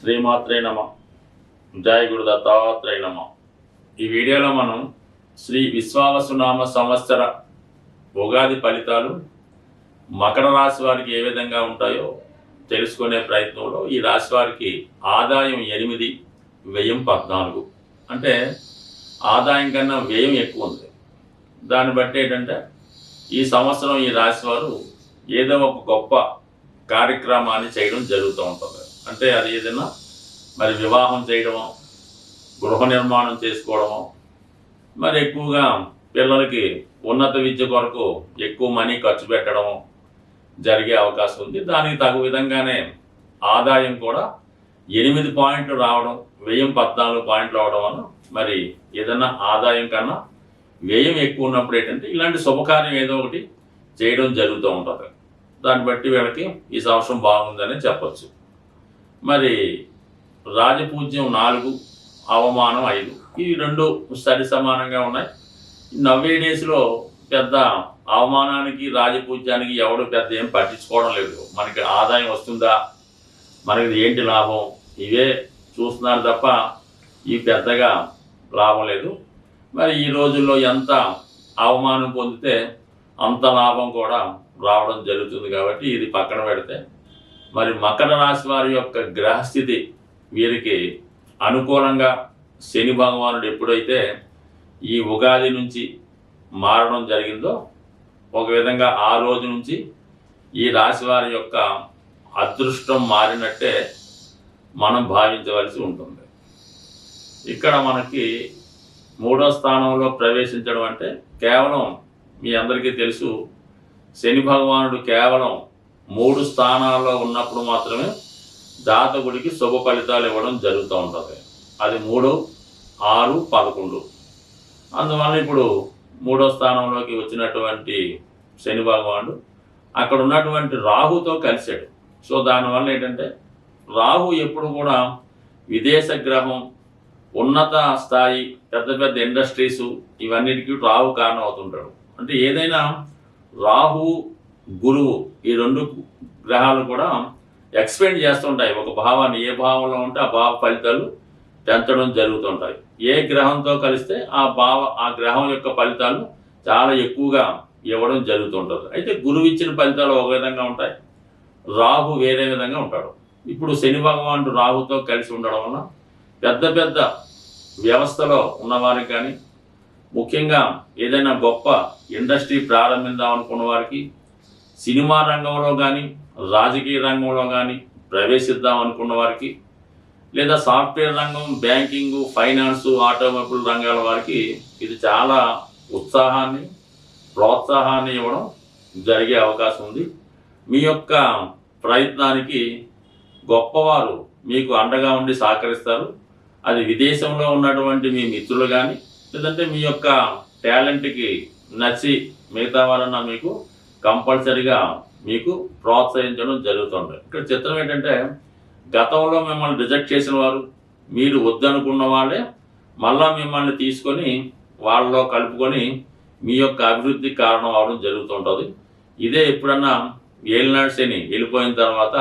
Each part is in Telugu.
శ్రీమాత్రే నమ. జయ గురు దత్తాత్రేయ నమ. ఈ వీడియోలో మనం శ్రీ విశ్వావసునామ సంవత్సర ఉగాది ఫలితాలు మకర రాశి వారికి ఏ విధంగా ఉంటాయో తెలుసుకునే ప్రయత్నంలో ఈ రాశి వారికి ఆదాయం ఎనిమిది వ్యయం పద్నాలుగు. అంటే ఆదాయం కన్నా వ్యయం ఎక్కువ ఉంది. దాన్ని బట్టి ఏంటంటే ఈ సంవత్సరం ఈ రాశి వారు ఏదో ఒక గొప్ప కార్యక్రమాన్ని చేయడం జరుగుతూ ఉంటుంది. అంటే అది ఏదైనా మరి వివాహం చేయడము గృహ నిర్మాణం చేసుకోవడము మరి ఎక్కువగా పిల్లలకి ఉన్నత విద్య కొరకు ఎక్కువ మనీ ఖర్చు పెట్టడము జరిగే అవకాశం ఉంది. దానికి తగు విధంగానే ఆదాయం కూడా ఎనిమిది పాయింట్లు రావడం వ్యయం పద్నాలుగు పాయింట్లు రావడం వల్ల మరి ఏదన్నా ఆదాయం కన్నా వ్యయం ఎక్కువ ఉన్నప్పుడు ఏంటంటే ఇలాంటి శుభకార్యం ఏదో ఒకటి చేయడం జరుగుతూ ఉంటుంది. దాన్ని బట్టి వీళ్ళకి ఈ సంవత్సరం బాగుందని చెప్పచ్చు. మరి రాజపూజ్యం నాలుగు అవమానం ఐదు. ఇవి రెండు సరి సమానంగా ఉన్నాయి. నవ్వే డేస్లో పెద్ద అవమానానికి రాజపూజ్యానికి ఎవడు పెద్ద ఏం పట్టించుకోవడం లేదు. మనకి ఆదాయం వస్తుందా? మనకి ఏంటి లాభం? ఇవే చూస్తున్నారు తప్ప ఈ పెద్దగా లాభం లేదు. మరి ఈ రోజుల్లో ఎంత అవమానం పొందితే అంత లాభం కూడా రావడం జరుగుతుంది కాబట్టి ఇది పక్కన పెడితే మరి మకర రాశి వారి యొక్క గ్రహస్థితి వీరికి అనుకూలంగా శని భగవానుడు ఎప్పుడైతే ఈ ఉగాది నుంచి మారడం జరిగిందో ఒక విధంగా ఆ రోజు నుంచి ఈ రాశి వారి యొక్క అదృష్టం మారినట్టే మనం భావించవలసి ఉంటుంది. ఇక్కడ మనకి మూడో స్థానంలో ప్రవేశించడం అంటే కేవలం మీ అందరికీ తెలుసు శని భగవానుడు కేవలం మూడు స్థానాల్లో ఉన్నప్పుడు మాత్రమే జాతకుడికి శుభ ఫలితాలు ఇవ్వడం జరుగుతూ ఉంటుంది. అది మూడు ఆరు పదకొండు. అందువల్ల ఇప్పుడు మూడో స్థానంలోకి వచ్చినటువంటి శని భగవానుడు అక్కడ ఉన్నటువంటి రాహుతో కలిశాడు. సో దానివల్ల ఏంటంటే రాహు ఎప్పుడు కూడా విదేశ గ్రహం ఉన్నత స్థాయి పెద్ద పెద్ద ఇండస్ట్రీసు ఇవన్నిటికీ రాహు కారణం అవుతుంటాడు. అంటే ఏదైనా రాహు గురువు ఈ రెండు గ్రహాలు కూడా ఎక్స్పెండ్ చేస్తుంటాయి. ఒక భావాన్ని ఏ భావంలో ఉంటే ఆ భావ ఫలితాలు పెంచడం జరుగుతుంటాయి. ఏ గ్రహంతో కలిస్తే ఆ భావ ఆ గ్రహం యొక్క ఫలితాలు చాలా ఎక్కువగా ఇవ్వడం జరుగుతుంటుంది. అయితే గురువు ఇచ్చిన ఫలితాలు ఒక విధంగా ఉంటాయి. రాహు వేరే విధంగా ఉంటాడు. ఇప్పుడు శని భగవానుడు రాహుతో కలిసి ఉండడం వల్ల పెద్ద పెద్ద వ్యవస్థలో ఉన్నవారికి కానీ ముఖ్యంగా ఏదైనా గొప్ప ఇండస్ట్రీ ప్రారంభిద్దాం అనుకున్న వారికి సినిమా రంగంలో కానీ రాజకీయ రంగంలో కానీ ప్రవేశిద్దాం అనుకున్న వారికి లేదా సాఫ్ట్వేర్ రంగం బ్యాంకింగ్ ఫైనాన్స్ ఆటోమొబైల్ రంగాల వారికి ఇది చాలా ఉత్సాహాన్ని ప్రోత్సాహాన్ని ఇవ్వడం జరిగే అవకాశం ఉంది. మీ యొక్క ప్రయత్నానికి గొప్పవారు మీకు అండగా ఉండి సహకరిస్తారు. అది విదేశంలో ఉన్నటువంటి మీ మిత్రులు కానీ లేదంటే మీ యొక్క టాలెంట్కి నచ్చి మిగతా వాళ్ళన్నా మీకు కంపల్సరిగా మీకు ప్రోత్సహించడం జరుగుతుంది. ఇక్కడ చిత్రం ఏంటంటే గతంలో మిమ్మల్ని రిజెక్ట్ చేసిన వారు మీరు వద్దనుకున్న వాళ్ళే మళ్ళా మిమ్మల్ని తీసుకొని వాళ్ళలో కలుపుకొని మీ యొక్క అభివృద్ధి కారణం అవడం జరుగుతుంటుంది. ఇదే ఎప్పుడన్నా ఏలినాడు శని వెళ్ళిపోయిన తర్వాత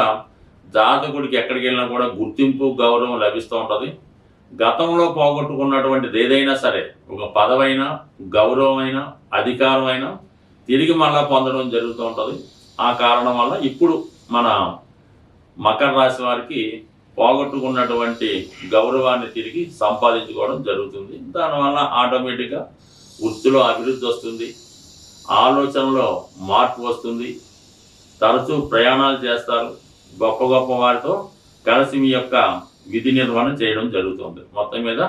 జాతకుడికి ఎక్కడికి వెళ్ళినా కూడా గుర్తింపు గౌరవం లభిస్తూ ఉంటుంది. గతంలో పోగొట్టుకున్నటువంటిది ఏదైనా సరే ఒక పదవైనా గౌరవమైన అధికారమైనా తిరిగి మళ్ళా పొందడం జరుగుతూ ఉంటుంది. ఆ కారణం వల్ల ఇప్పుడు మన మకర రాశి వారికి పోగొట్టుకున్నటువంటి గౌరవాన్ని తిరిగి సంపాదించుకోవడం జరుగుతుంది. దానివల్ల ఆటోమేటిక్గా వృత్తిలో అభివృద్ధి వస్తుంది. ఆలోచనలో మార్పు వస్తుంది. తరచూ ప్రయాణాలు చేస్తారు. గొప్ప గొప్ప వారితో కలిసి మీ యొక్క విధి నిర్వహణ చేయడం జరుగుతుంది. మొత్తం మీద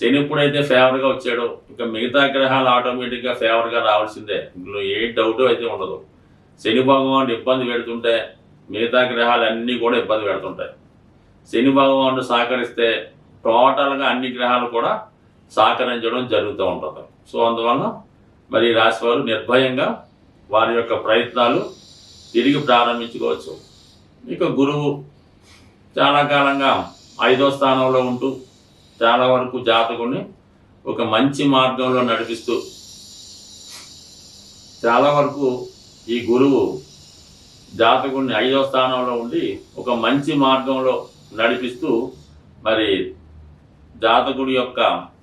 శని ఎప్పుడైతే ఫేవర్గా వచ్చాడో ఇంకా మిగతా గ్రహాలు ఆటోమేటిక్గా ఫేవర్గా రావాల్సిందే. ఇందులో ఏ డౌట్ అయితే ఉండదు. శని భగవానుడు ఇబ్బంది పెడుతుంటే మిగతా గ్రహాలు అన్నీ కూడా ఇబ్బంది పెడుతుంటాయి. శని భగవానుడు సహకరిస్తే టోటల్గా అన్ని గ్రహాలు కూడా సహకరించడం జరుగుతూ ఉంటుంది. సో అందువల్ల మరి రాశివారు రాశి వారు నిర్భయంగా వారి యొక్క ప్రయత్నాలు తిరిగి ప్రారంభించుకోవచ్చు. ఇక గురువు చాలా కాలంగా ఐదో స్థానంలో ఉంటూ చాలా వరకు జాతకుని ఒక మంచి మార్గంలో నడిపిస్తూ చాలా వరకు ఈ గురువు జాతకుడిని ఐదో స్థానంలో ఉండి ఒక మంచి మార్గంలో నడిపిస్తూ మరి జాతకుడి యొక్క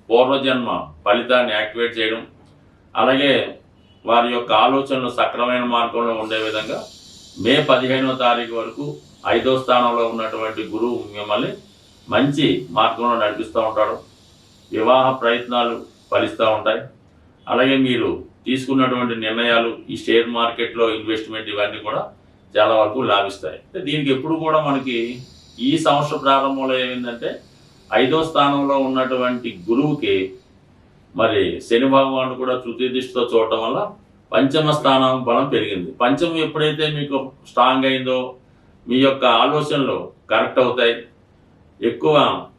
పూర్వజన్మ ఫలితాన్ని యాక్టివేట్ చేయడం అలాగే వారి యొక్క ఆలోచనలు సక్రమైన మార్గంలో ఉండే విధంగా మే పదిహేనవ తారీఖు వరకు ఐదో స్థానంలో ఉన్నటువంటి గురువు మిమ్మల్ని మంచి మార్గంలో నడిపిస్తూ ఉంటాడు వివాహ ప్రయత్నాలు ఫలిస్తూ ఉంటాయి. అలాగే మీరు తీసుకున్నటువంటి నిర్ణయాలు ఈ షేర్ మార్కెట్లో ఇన్వెస్ట్మెంట్ ఇవన్నీ కూడా చాలా వరకు లాభిస్తాయి. అంటే దీనికి ఎప్పుడు కూడా మనకి ఈ సంవత్సర ప్రారంభంలో ఏమైందంటే ఐదో స్థానంలో ఉన్నటువంటి గురువుకి మరి శని భగవాను కూడా తృతీయ దృష్టితో చూడటం వల్ల పంచమ స్థానం బలం పెరిగింది. పంచమం ఎప్పుడైతే మీకు స్ట్రాంగ్ అయిందో మీ యొక్క ఆలోచనలు కరెక్ట్ అవుతాయి. ఎక్కువ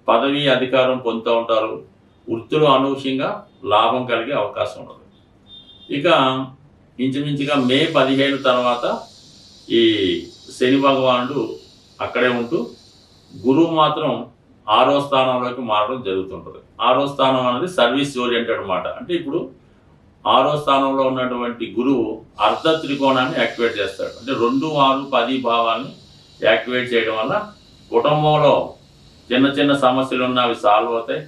పదవి అధికారం పొందుతూ ఉంటారు. వృత్తిలో అనూహ్యంగా లాభం కలిగే అవకాశం ఉండదు. ఇక ఇంచుమించుగా మే పదిహేను తర్వాత ఈ శని భగవానుడు అక్కడే ఉంటూ గురువు మాత్రం ఆరో స్థానంలోకి మారడం జరుగుతుంటుంది. ఆరో స్థానం అనేది సర్వీస్ ఓరియంటెడ్ అనమాట అంటే ఇప్పుడు ఆరో స్థానంలో ఉన్నటువంటి గురువు అర్ధ త్రికోణాన్ని యాక్టివేట్ చేస్తాడు. అంటే రెండు ఆరు పది భావాన్ని యాక్టివేట్ చేయడం వల్ల కుటుంబంలో చిన్న చిన్న సమస్యలు ఉన్న అవి సాల్వ్ అవుతాయి.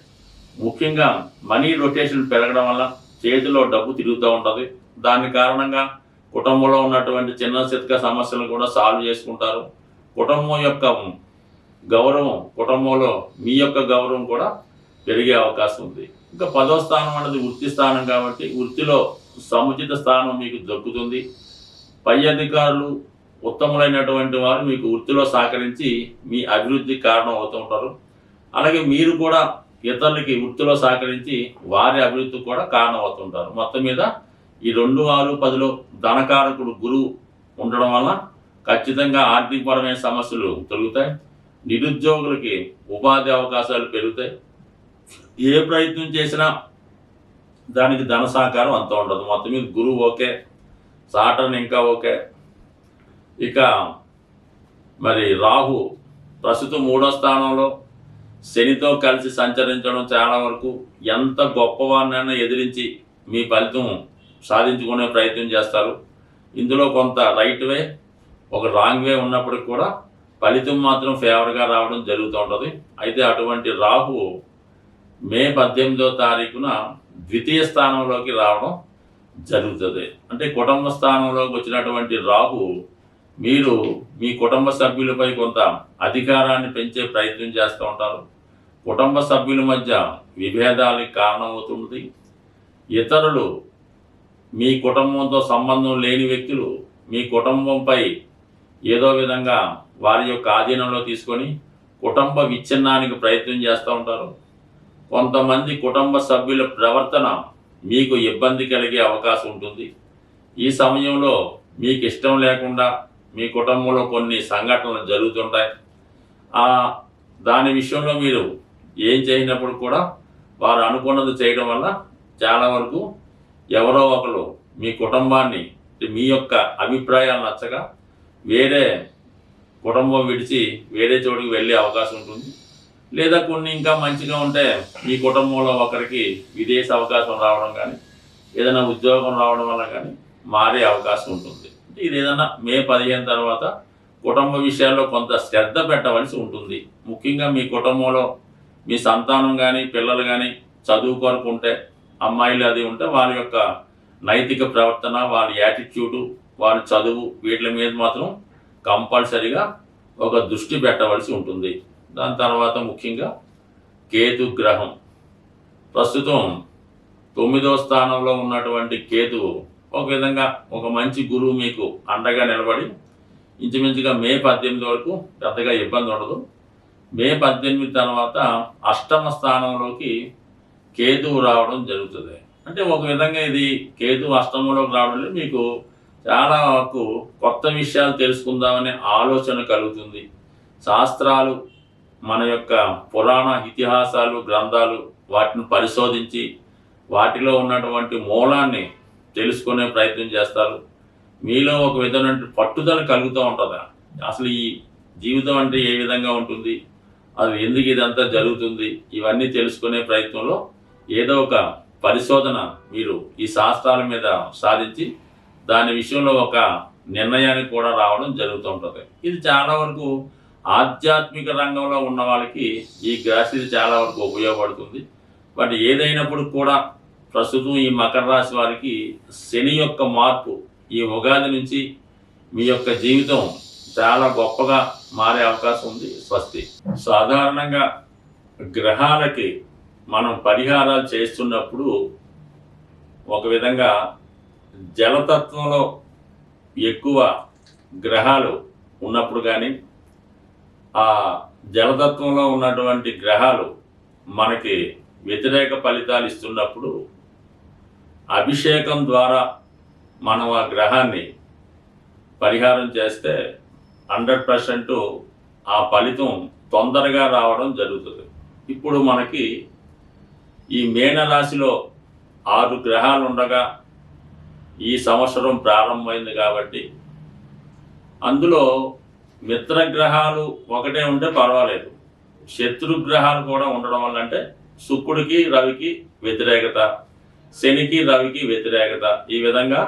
ముఖ్యంగా మనీ రొటేషన్ పెరగడం వల్ల చేతిలో డబ్బు తిరుగుతూ ఉంటుంది. దాని కారణంగా కుటుంబంలో ఉన్నటువంటి చిన్న చితక సమస్యలు కూడా సాల్వ్ చేసుకుంటారు. కుటుంబం యొక్క గౌరవం కుటుంబంలో మీ యొక్క గౌరవం కూడా పెరిగే అవకాశం ఉంది. ఇంకా పదో స్థానం అనేది వృత్తి స్థానం కాబట్టి వృత్తిలో సముచిత స్థానం మీకు దక్కుతుంది. పై అధికారులు ఉత్తములైనటువంటి వారు మీకు వృత్తిలో సహకరించి మీ అభివృద్ధికి కారణం అవుతూ ఉంటారు. అలాగే మీరు కూడా ఇతరులకి వృత్తిలో సహకరించి వారి అభివృద్ధికి కూడా కారణం అవుతుంటారు మొత్తం మీద ఈ రెండు ఆరు పదిలో ధనకారకుడు గురువు ఉండడం వల్ల ఖచ్చితంగా ఆర్థికపరమైన సమస్యలు తొలుగుతాయి. నిరుద్యోగులకి ఉపాధి అవకాశాలు పెరుగుతాయి. ఏ ప్రయత్నం చేసినా దానికి ధన సహకారం అంత ఉండదు. మొత్తం మీద గురువు ఓకే సాటర్న్ ఇంకా ఓకే ఇక మరి రాహు ప్రస్తుతం మూడో స్థానంలో శనితో కలిసి సంచరించడం చాలా వరకు ఎంత గొప్పవారినైనా ఎదిరించి మీ ఫలితం సాధించుకునే ప్రయత్నం చేస్తారు. ఇందులో కొంత రైట్ వే ఒక రాంగ్ వే ఉన్నప్పటికి కూడా ఫలితం మాత్రం ఫేవర్గా రావడం జరుగుతూ ఉంటుంది. అయితే అటువంటి రాహు మే పద్దెనిమిదో తారీఖున ద్వితీయ స్థానంలోకి రావడం జరుగుతుంది. అంటే కుటుంబ స్థానంలోకి వచ్చినటువంటి రాహు మీరు మీ కుటుంబ సభ్యులపై కొంత అధికారాన్ని పెంచే ప్రయత్నం చేస్తూ ఉంటారు. కుటుంబ సభ్యుల మధ్య విభేదాలకు కారణమవుతుంది ఇతరులు మీ కుటుంబంతో సంబంధం లేని వ్యక్తులు మీ కుటుంబంపై ఏదో విధంగా వారి యొక్క ఆధీనంలో తీసుకొని కుటుంబ విచ్ఛిన్నానికి ప్రయత్నం చేస్తూ ఉంటారు. కొంతమంది కుటుంబ సభ్యుల ప్రవర్తన మీకు ఇబ్బంది కలిగే అవకాశం ఉంటుంది. ఈ సమయంలో మీకు ఇష్టం లేకుండా మీ కుటుంబంలో కొన్ని సంఘటనలు జరుగుతుంటాయి. దాని విషయంలో మీరు ఏం చేయనప్పుడు కూడా వారు అనుకున్నది చేయడం వల్ల చాలా వరకు ఎవరో ఒకరు మీ కుటుంబాన్ని మీ యొక్క అభిప్రాయాలు నచ్చగా వేరే కుటుంబం విడిచి వేరే చోటుకి వెళ్ళే అవకాశం ఉంటుంది. లేదా కొన్ని ఇంకా మంచిగా ఉంటే మీ కుటుంబంలో ఒకరికి విదేశీ అవకాశం రావడం కానీ ఏదైనా ఉద్యోగం రావడం వల్ల కానీ మారే అవకాశం ఉంటుంది. ఇది ఏదైనా మే పదిహేను తర్వాత కుటుంబ విషయాల్లో కొంత శ్రద్ధ పెట్టవలసి ఉంటుంది. ముఖ్యంగా మీ కుటుంబంలో మీ సంతానం కానీ పిల్లలు కానీ చదువు కొరకు ఉంటే అమ్మాయిలు అది ఉంటే వారి యొక్క నైతిక ప్రవర్తన వారి యాటిట్యూడు వారి చదువు వీటి మీద మాత్రం కంపల్సరిగా ఒక దృష్టి పెట్టవలసి ఉంటుంది. దాని తర్వాత ముఖ్యంగా కేతు గ్రహం. ప్రస్తుతం తొమ్మిదవ స్థానంలో ఉన్నటువంటి కేతువు ఒక విధంగా ఒక మంచి గురువు మీకు అండగా నిలబడి ఇంచుమించుగా మే పద్దెనిమిది వరకు పెద్దగా ఇబ్బంది ఉండదు. మే పద్దెనిమిది తర్వాత అష్టమ స్థానంలోకి కేతువు రావడం జరుగుతుంది. అంటే ఒక విధంగా ఇది కేతు అష్టమంలోకి రావడం మీకు చాలా వరకు కొత్త విషయాలు తెలుసుకుందామనే ఆలోచన కలుగుతుంది. శాస్త్రాలు మన యొక్క పురాణ ఇతిహాసాలు గ్రంథాలు వాటిని పరిశోధించి వాటిలో ఉన్నటువంటి మూలాన్ని తెలుసుకునే ప్రయత్నం చేస్తారు. మీలో ఒక విధమైన పట్టుదల కలుగుతూ ఉంటుందా? అసలు ఈ జీవితం అంటే ఏ విధంగా ఉంటుంది? అది ఎందుకు ఇదంతా జరుగుతుంది? ఇవన్నీ తెలుసుకునే ప్రయత్నంలో ఏదో ఒక పరిశోధన మీరు ఈ శాస్త్రాల మీద సాధించి దాని విషయంలో ఒక నిర్ణయానికి కూడా రావడం జరుగుతూ ఉంటుంది. ఇది చాలా వరకు ఆధ్యాత్మిక రంగంలో ఉన్న వాళ్ళకి ఈ గ్రహస్థితి చాలా వరకు ఉపయోగపడుతుంది. బట్ ఏదైనప్పుడు కూడా ప్రస్తుతం ఈ మకర రాశి వారికి శని యొక్క మార్పు ఈ ఉగాది నుంచి మీ యొక్క జీవితం చాలా గొప్పగా మారే అవకాశం ఉంది స్వస్తి. సాధారణంగా గ్రహాలకి మనం పరిహారాలు చేస్తున్నప్పుడు ఒక విధంగా జలతత్వంలో ఎక్కువ గ్రహాలు ఉన్నప్పుడు కానీ ఆ జలతత్వంలో ఉన్నటువంటి గ్రహాలు మనకి వ్యతిరేక ఫలితాలు ఇస్తున్నప్పుడు అభిషేకం ద్వారా మనం ఆ గ్రహాన్ని పరిహారం చేస్తే హండ్రెడ్ పర్సెంట్ ఆ ఫలితం తొందరగా రావడం జరుగుతుంది. ఇప్పుడు మనకి ఈ మేనరాశిలో ఆరు గ్రహాలు ఉండగా ఈ సంవత్సరం ప్రారంభమైంది కాబట్టి అందులో మిత్రగ్రహాలు ఒకటే ఉంటే పర్వాలేదు. శత్రుగ్రహాలు కూడా ఉండడం వల్ల అంటే శుక్రుడికి రవికి వ్యతిరేకత. శనికి రవికి వ్యతిరేకత. ఈ విధంగా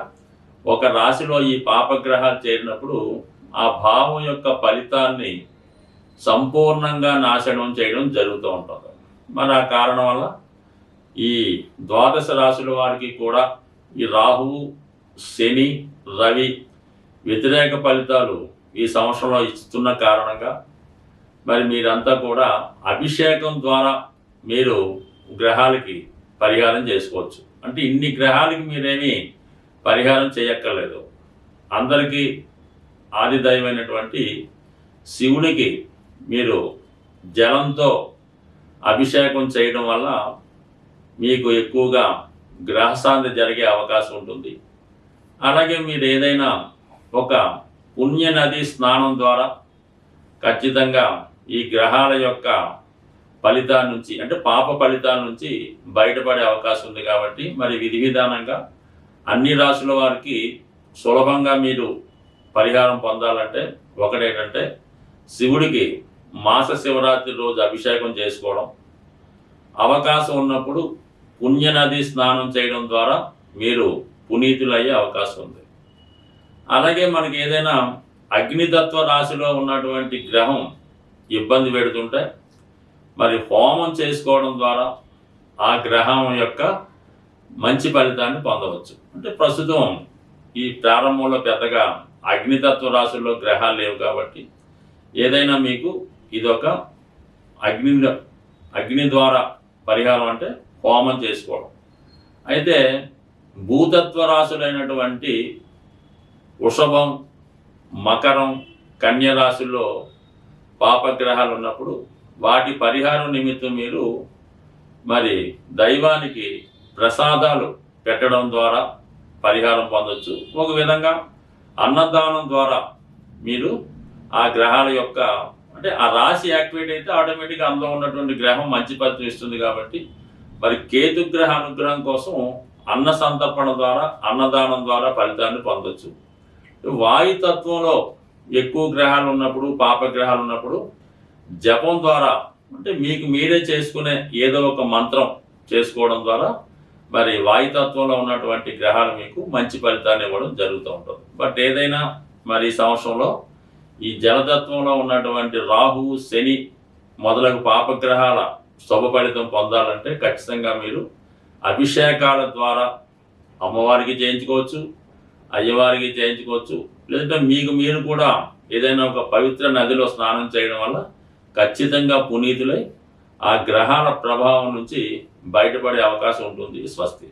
ఒక రాశిలో ఈ పాపగ్రహాలు చేరినప్పుడు ఆ భావం యొక్క ఫలితాన్ని సంపూర్ణంగా నాశనం చేయడం జరుగుతూ ఉంటుంది. మరి ఆ కారణం వల్ల ఈ ద్వాదశ రాశుల వారికి కూడా ఈ రాహువు శని రవి వ్యతిరేక ఫలితాలు ఈ సంవత్సరంలో ఇస్తున్న కారణంగా మరి మీరంతా కూడా అభిషేకం ద్వారా మీరు గ్రహాలకి పరిహారం చేసుకోవచ్చు. అంటే ఇన్ని గ్రహాలకి మీరేమీ పరిహారం చేయక్కర్లేదు. అందరికీ ఆదిదైవమైనటువంటి శివునికి మీరు జలంతో అభిషేకం చేయడం వల్ల మీకు ఎక్కువగా గ్రహశాంతి జరిగే అవకాశం ఉంటుంది. అలాగే మీరు ఏదైనా ఒక పుణ్య నది స్నానం ద్వారా ఖచ్చితంగా ఈ గ్రహాల యొక్క ఫలితాల నుంచి అంటే పాప ఫలితాల నుంచి బయటపడే అవకాశం ఉంది కాబట్టి మరి విధి విధానంగా అన్ని రాసుల వారికి సులభంగా మీరు పరిహారం పొందాలంటే ఒకటేంటంటే శివుడికి మాస శివరాత్రి రోజు అభిషేకం చేసుకోవడం. అవకాశం ఉన్నప్పుడు పుణ్యనది స్నానం చేయడం ద్వారా మీరు పునీతులయ్యే అవకాశం ఉంది. అలాగే మనకి ఏదైనా అగ్నితత్వ రాశిలో ఉన్నటువంటి గ్రహం ఇబ్బంది పెడుతుంటే మరి హోమం చేసుకోవడం ద్వారా ఆ గ్రహం యొక్క మంచి ఫలితాన్ని పొందవచ్చు. అంటే ప్రస్తుతం ఈ ప్రారంభంలో పెద్దగా అగ్నితత్వ రాశుల్లో గ్రహాలు లేవు కాబట్టి ఏదైనా మీకు ఇదొక అగ్ని అగ్ని ద్వారా పరిహారం అంటే హోమం చేసుకోవడం. అయితే భూతత్వ రాశులైనటువంటి వృషభం మకరం కన్య రాశుల్లో పాపగ్రహాలు ఉన్నప్పుడు వాటి పరిహారం నిమిత్తం మీరు మరి దైవానికి ప్రసాదాలు పెట్టడం ద్వారా పరిహారం పొందొచ్చు. ఒక విధంగా అన్నదానం ద్వారా మీరు ఆ గ్రహాల యొక్క అంటే ఆ రాశి యాక్టివేట్ అయితే ఆటోమేటిక్గా అందులో ఉన్నటువంటి గ్రహం మంచి ఫలితం ఇస్తుంది కాబట్టి మరి కేతు గ్రహ అనుగ్రహం కోసం అన్న సంతర్పణ ద్వారా అన్నదానం ద్వారా ఫలితాన్ని పొందొచ్చు. వాయుతత్వంలో ఎక్కువ గ్రహాలు ఉన్నప్పుడు పాపగ్రహాలు ఉన్నప్పుడు జపం ద్వారా అంటే మీకు మీరే చేసుకునే ఏదో ఒక మంత్రం చేసుకోవడం ద్వారా మరి వాయుతత్వంలో ఉన్నటువంటి గ్రహాలు మీకు మంచి ఫలితాన్ని ఇవ్వడం జరుగుతూ ఉంటుంది. బట్ ఏదైనా మరి ఈ సంవత్సరంలో ఈ జలతత్వంలో ఉన్నటువంటి రాహు శని మొదలగు పాపగ్రహాల శుభ ఫలితం పొందాలంటే ఖచ్చితంగా మీరు అభిషేకాల ద్వారా అమ్మవారికి చేయించుకోవచ్చు అయ్యవారికి చేయించుకోవచ్చు. లేదంటే మీకు మీరు కూడా ఏదైనా ఒక పవిత్ర నదిలో స్నానం చేయడం వల్ల ఖచ్చితంగా పునీతులై ఆ గ్రహాల ప్రభావం నుంచి బయటపడే అవకాశం ఉంటుంది స్వస్తి.